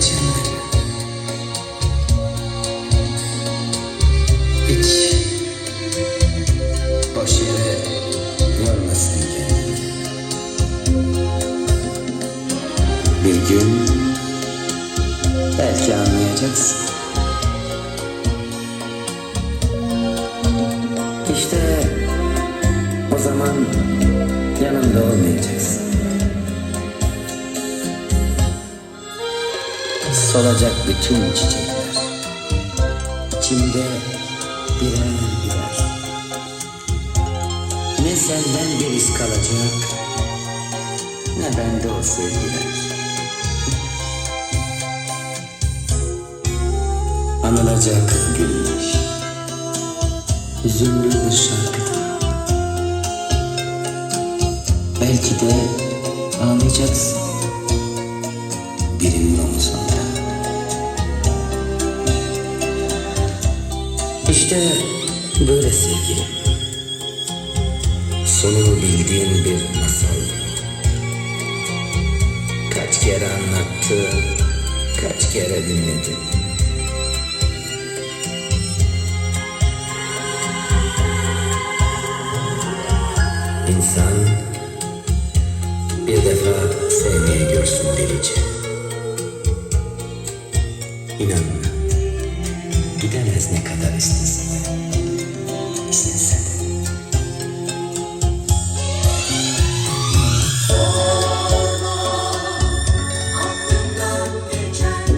geçenleri Hiç boş yere yormasın kendini. Bir gün belki anlayacaksın. İşte o zaman yanımda olmayacaksın. Solacak bütün çiçekler. İçimde birer birer. Ne senden bir iz kalacak, ne bende o sevgiler. Anılacak güneş, hüzünlü bir şarkıda. Belki de ağlayacaksın birinin omuzunda. İşte böyle sevgilim. Sonunu bildiğin bir masal. Kaç kere anlattım, kaç kere dinledim. İnsan bir defa sevmeyi görsün delice. İnanma, gidemez ne kadar istese de, istese de. Aklımdan geçen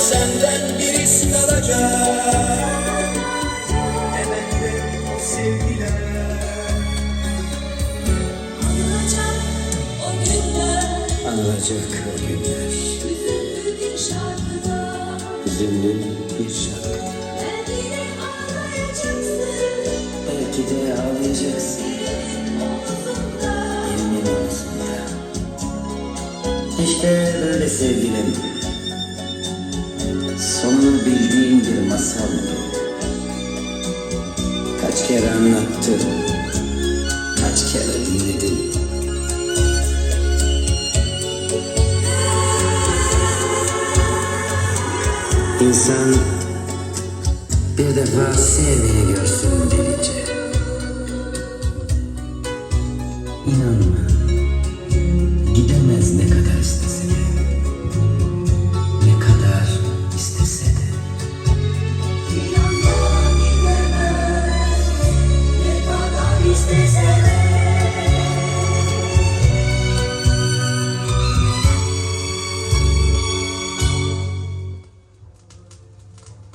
senden kalacak o sevgiler O günler Anılacak o günler, hüzünlü bir şarkıda hüzünlü bir şarkı. Belki de ağlayacaksın Belki de ağlayacaksın İşte böyle sevgilerim. Sonunu bildiğim bir masal. Kaç kere anlattım, kaç kere dinledim. İnsan bir defa sevmeyi görsün delice. İnanma.